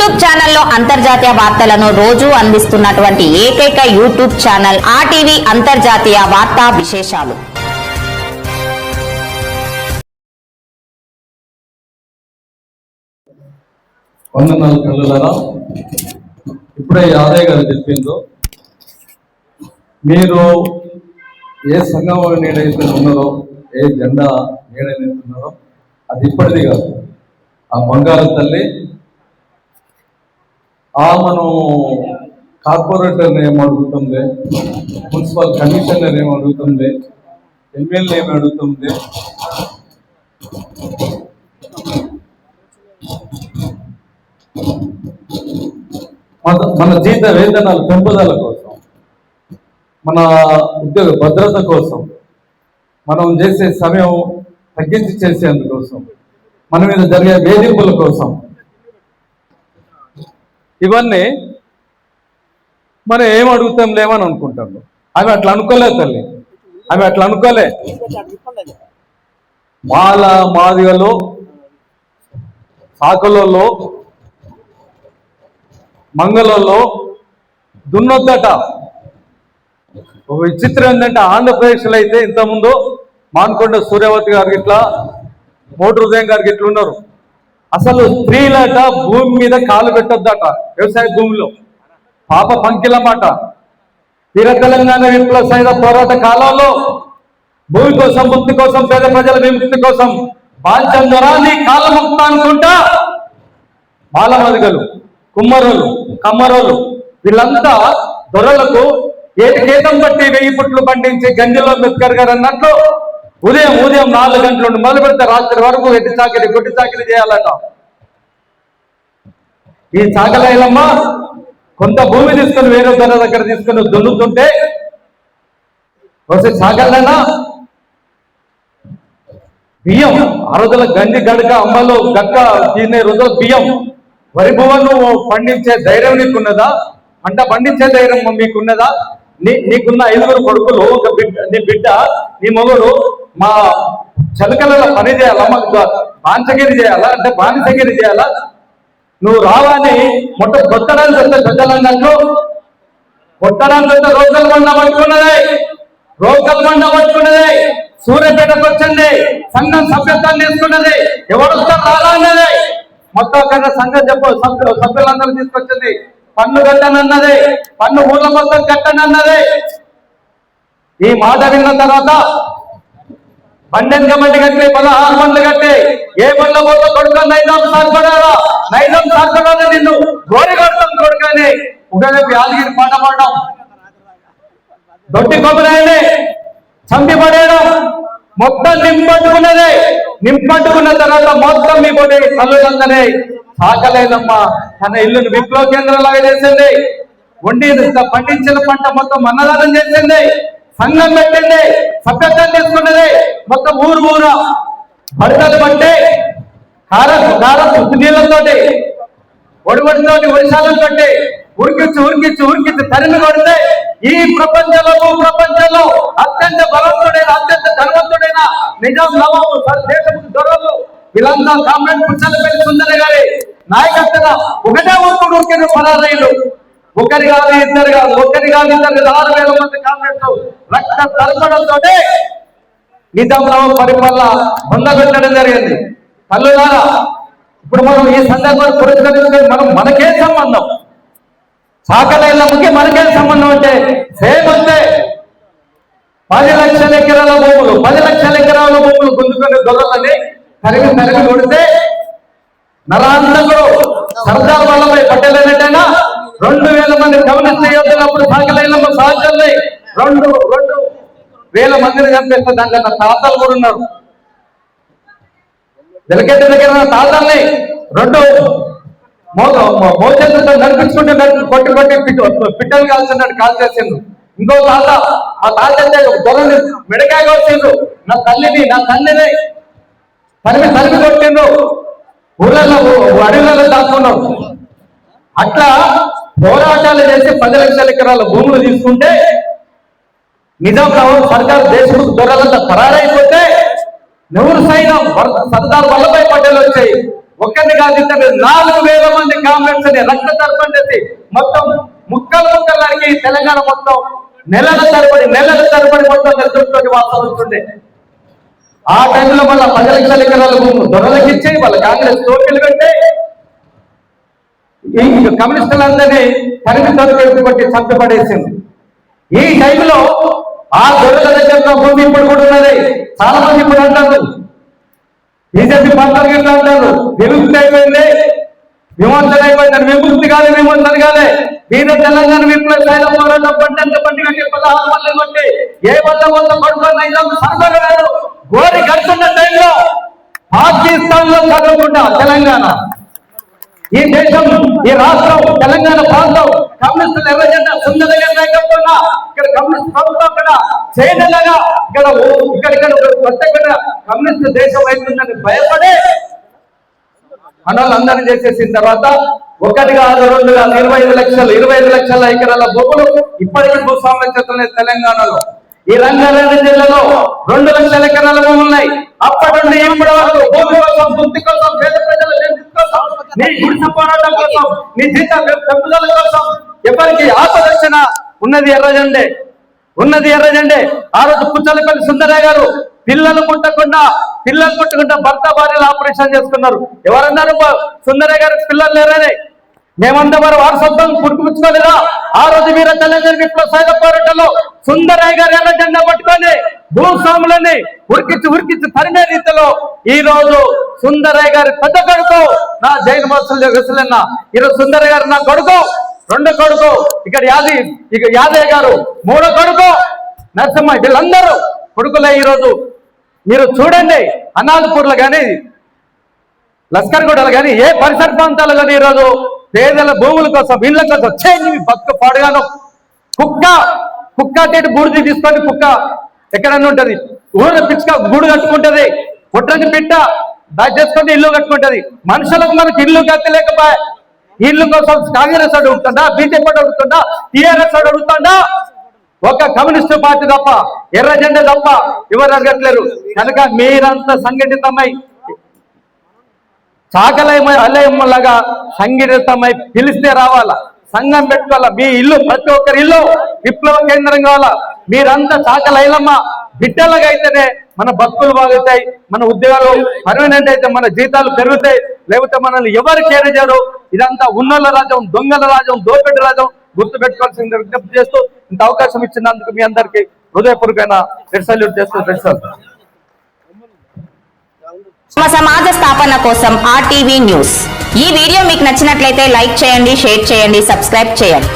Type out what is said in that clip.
YouTube ఛానల్లో అంతర్జాతీయ వార్తలను రోజు అందిస్తున్నటువంటి ఏకైక యూట్యూబ్ ఛానల్ ఆర్టీవీ అంతర్జాతీయ వార్తా విశేషాలు. వందనాలు పిల్లలరా ఇప్పుడే యాదయ్య గారు చెప్పిందో మీరు ఏ సంఘం నీడైతే ఉన్నారో ఏ జెండా నీడైతే ఉన్నారో అది ఇప్పటిది కాదు. ఆ బంగారు తల్లి మనం కార్పొరేటర్ ఏం అడుగుతుంది మున్సిపల్ కమిషనర్ ఏం అడుగుతుంది ఎమ్మెల్యే ఏమి అడుగుతుంది మన మన జీవిత వేతనాల పెంపుదల కోసం మన ఉద్యోగ భద్రత కోసం మనం చేసే సమయం తగ్గించి చేసేందుకోసం మన మీద జరిగే వేధింపుల కోసం ఇవన్నీ మనం ఏం అడుగుతాం లేవని అనుకుంటాము ఆమె అట్లా అనుకోలే తల్లి. ఆమె అట్లా అనుకోలే. మాల మాదిగలో సాకలలో మంగళంలో దున్నొద్దట. ఒక విచిత్రం ఏంటంటే ఆంధ్రప్రదేశ్లో అయితే ఇంతకుముందు మాన్కొండ సూర్యవతి గారికి ఇట్లా మోటు హృదయం గారికి ఇట్లున్నారు అసలు స్త్రీలట భూమి మీద కాలు పెట్టొద్దట వ్యవసాయ భూమిలో. పాప పంకిలమాట. వీర తెలంగాణ విప్లవ సైన పోరాట కాలంలో భూమి కోసం ముక్తి కోసం పేద ప్రజల విముక్తి కోసం బాల్యం నీ కాళ్ళ అనుకుంటా బాలమదిగలు కుమ్మరులు కమ్మరులు వీళ్ళంతా దొరలకు ఏటి గీతం బట్టి వెయ్యి పుట్లు పండించి గంజలో అంబేద్కర్ గారు అన్నట్లు ఉదయం ఉదయం నాలుగు గంటల నుండి మొదలు పెడితే రాత్రి వరకు ఎట్టి చాకరి గుడ్డి చాకరి చేయాలట. ఈ చాకలైలమ్మ కొంత భూమి తీసుకొని వేరే ధర దగ్గర తీసుకొని దున్నుతుంటే వస్తే చాకలైనా బియ్యం ఆ రోజుల గంజి గడక అమ్మలు గక్క తినే రోజుల బియ్యం. వరి భువను పండించే ధైర్యం నీకున్నదా? పంట పండించే ధైర్యం మీకున్నదా? నీ నీకున్న ఐదుగురు కొడుకులు ఒక బిడ్డ నీ బిడ్డ నీ మొగుడు మా చలకలలో పని చేయాలా? మాకు బాంచగిరి చేయాలా? అంటే బానిసగిరి చేయాలా? నువ్వు రావాలని మొట్ట కొత్తడానికి వస్తే పెద్దలంగంలో కొట్టడానికి వస్తే రోజులు కొండ పట్టుకున్నదే. రోజులు కొండ పట్టుకున్నదే. సూర్యపేటకు వచ్చింది. సంఘం సభ్యత్వం తీసుకున్నది. ఎవరు వస్తారు రాలా అన్నది. మొత్తం కన్నా సంఘం చెప్పు సభ్యులు సభ్యులందరూ తీసుకొచ్చింది. పన్ను కట్టనన్నది. పన్ను ఊళ్ళ మొత్తం కట్టనన్నది. ఈ మాట విన్న తర్వాత పన్నెండు మంది కట్టే పదహారు మంది కట్టే. ఏ పనుల పోతే కొడుకు నైజాం సార్పడారా నైజాం సార్పడారా నిన్ను? గోరి కొడతాం కొడుకని ఒకవేళ యాదగిరి పాట పాడడం. దొడ్డి కొబ్బరాయనే చంపి పడేయడం. మొత్తం నింపట్టుకున్నదే. నింపట్టుకున్న తర్వాత మొత్తం మీ పొడి తల్లులందనే సాకలేదమ్మా. తన ఇల్లుని విప్లవ కేంద్రంలాగా చేసింది. వండి పండించిన పంట మొత్తం అన్నదానం చేసింది. సంఘం పెట్టింది. సభ్యత్వం తీసుకున్నది. మొత్తం ఊరు ఊరు పడతలు పట్టి కార కార నీళ్ళతో నీళ్ళతోటి ఒడివడితోటి వర్షాలను ఉరికిచ్చి ఉరికిచ్చి ఉరికిచ్చి తరిమి కొడితే ఈ ప్రపంచంలో ప్రపంచంలో అత్యంత బలవంతుడైన అత్యంత ధనవంతుడైన నిజాం నవాబు దేశపు దొరలు. వీళ్ళంతా కామ్రేడ్ పెట్టి సుందర గారి నాయకత్వంగా ఒకటే ఊరుకుడు ఉరికిన పరారైలు ఒకరి కాదు ఇద్దరు కాదు ఒకరి కాదు ఇద్దరు ఆరు వేల మంది కామ్రేడ్లు రక్త తలపడంతో నిజాం నవాబు పరిపాలన పొందబెట్టడం జరిగింది. తల్లులారా ఇప్పుడు మనం ఈ సందర్భాన్ని పురస్కరించుకొని మనం మనకే సంబంధం? సాకలైనమ్మకి మనకే సంబంధం అంటే సేమ్ అంతే. పది లక్షల ఎకరాల భూములు పది లక్షల ఎకరాల భూములు గుంజుకునే దొరలని తరిగి తరిగి కొడితే నరాంతకుడు సర్దార్ వల్లభాయ్ పటేల్ అనేటైనా రెండు వేల మంది కమ్యూనిస్ట్ యోధులప్పుడు సాకలైనమ్మ సాధ్యాన్ని రెండు రెండు. వేల మందిని చంపేస్తే దాంట్లో నా తాతలు కూడా ఉన్నారు. వెలకెట్ట దగ్గర నా తాతల్ని రెండు మోచేతులతో నడిపించుకుంటే కొట్టి కొట్టి పిట్ట పిట్టలు కాల్చినట్టు కాల్ చేసిండు. ఇంకో తాత ఆ తాత దొరని మెడకాయ కొట్టిండు నా తల్లిని నా తల్లిని తరిమి తరిమి కొట్టిండు. ఊళ్ళలో అడవులలో దాక్కున్నాడు అట్లా పోరాటాలు చేసి పది లక్షల ఎకరాల భూములు తీసుకుంటే నిజాం నవాబ్ సర్కార్ దేశముఖ్ దొరలంతా పరారైపోతే నెహ్రూ సైన్యం సర్దార్ వల్లభాయ్ పటేల్ వచ్చాయి ఒక్కరిని కాదు ఇద్దరు నాలుగు వేల మంది కామ్రేడ్స్ అని రక్త తర్పణ చేసి మొత్తం ముక్కలు ముక్కలకి తెలంగాణ మొత్తం నెలల తరబడి నెలల తరబడి మొత్తం నెలతోటి వార్తలు వస్తుండే ఆ టైంలో మళ్ళీ పది లక్షల ఎకరాల భూములు దొరలకి ఇచ్చి వాళ్ళ కాంగ్రెస్ టోకెలు పెట్టే కమ్యూనిస్టులందరినీ తరిమి తరిమి కొట్టి చంపబడేసింది. ఈ టైంలో ఆ గొర్రెల దగ్గర భూమి ఇప్పుడు కూడా ఉన్నది. చాలా మంది ఇప్పుడు అంటారు. బీజేపీ పంటలు గిట్లా అంటారు? విముక్తి అయిపోయింది. విమోచన అయిపోయింది విముక్తి కాదు విమోచన కాలే. మీరు తెలంగాణ విప్లవ స్థాయిలో పోరాటం పంటంత పండుగ పదహారు వల్ల కొట్టి ఏ వల్ల వల్ల పడుకున్న ఇదం సర్వగారు గోరి కడుతున్న టైంలో పాకిస్తాన్లో చదవకుండా తెలంగాణ. ఈ దేశం ఈ రాష్ట్రం తెలంగాణ ఇక్కడ ఇక్కడ ఓ- ఇక్కడ కొత్త కమ్యూనిస్ట్ దేశం అవుతుందని భయపడే మనోళ్ళందరినీ చేసేసిన తర్వాత ఒకటిగా కాదు రెండు కాదు ఇరవై ఐదు లక్షలు ఇరవై ఐదు లక్షల ఎకరాల భూములు ఇప్పటికీ భూస్వామ్యం చేస్తున్నాయి తెలంగాణలో. ఈ రంగారెడ్డి జిల్లాలో రెండు లక్షల ఎకరాల భూములు ఉన్నాయి. అప్పటి నుండి ఇప్పటి వరకు భూమి కోసం భక్తి కోసం పేద ప్రజల కోసం నీ గుడిసె పోరాటం కోసం నీ జీతం పెంపుదల కోసం ఎవరికి ఆపదర్శన ఉన్నది ఎర్రజెండే. ఉన్నది ఎర్రజెండే. ఆ రోజు పుచ్చలపల్లి సుందరయ్య గారు పిల్లలు పుట్టకుండా పిల్లలు పుట్టకుండా భర్త భార్యలు ఆపరేషన్ చేసుకున్నారు. ఎవరన్నారు సుందరయ్య గారికి పిల్లలు లేరని? మేమంతా మరి వారసత్వం పుట్టుకుచ్చుకోలేదా? ఆ రోజు వీర తెలంగాణ విప్లవ సాయుధ పోరాటంలో సుందరయ్య గారు ఎర్ర జెండా పట్టుకొని భూస్వాములని ఉరికించి ఉరికించి తరిమే రీతిలో ఈ రోజు సుందరయ్య గారి పెద్ద కొడుకు నా జైన్ వసలన్న. ఈరోజు సుందరయ్య గారు నా కొడుకు. రెండో కొడుకు. ఇక్కడ యాది ఇక యాదయ్య గారు మూడో కొడుకు. నరసింహ వీళ్ళందరూ కొడుకులే ఈరోజు. మీరు చూడండి అనాథపూర్లు కానీ లస్కర్ గూడలు కానీ ఏ పరిసర ప్రాంతాలు కానీ ఈరోజు పేదల భూముల కోసం ఇళ్ళ కోసం చేంజ్ బతుకు పాడుగాను. కుక్క కుక్క అటు బూడిది తీసుకొని కుక్క ఎక్కడన్నా ఉంటది. ఊరు పిచ్చుక గూడు కట్టుకుంటది. పుట్టని పిట్ట దాచేసుకొని ఇల్లు కట్టుకుంటది. మనుషులకు మనకి ఇల్లు కట్టలేకపోయా ఇల్లు కోసం కాంగ్రెస్ అడుగుతుందా బీజేపీ అడుగుతుందా టీఆర్ఎస్ అడుగుతుందా ఒక కమ్యూనిస్ట్ పార్టీ తప్ప ఎర్ర జెండా తప్ప ఎవరు అడగట్లేరు. కనుక మీరంతా సంఘటితమై చాకలయమై అలయమ్మలాగా సంఘటితమై పిలిస్తే రావాలా? సంఘం పెట్టుకోవాలా? మీ ఇల్లు ప్రతి ఒక్కరి ఇల్లు విప్లవ కేంద్రం కావాలా? మీరంతా చాకలైలమ్మా బిడ్డలుగా అయితేనే మన బతుకులు బాగుతాయి మన ఉద్యోగాలు పర్మనెంట్ అయితే మన జీతాలు పెరుగుతాయి లేకపోతే మనల్ని ఎవరు కేర్ చేయరు. ఇదంతా ఉన్నోళ్ళ రాజ్యం దొంగల రాజ్యం దోపెడ్డి రాజ్యం గుర్తు పెట్టుకోవాల్సింది విజ్ఞప్తి చేస్తూ ఇంత అవకాశం ఇచ్చినందుకు మీ అందరికీ హృదయపూర్వకమైన రెడ్ సల్యూట్ చేస్తూ రెడ్ సల్యూట్ సమాజ స్థాపన కోసం ఆర్టీవీ న్యూస్ ఈ వీడియో మీకు నచ్చినట్లయితే లైక్ చేయండి షేర్ చేయండి సబ్స్క్రైబ్ చేయండి.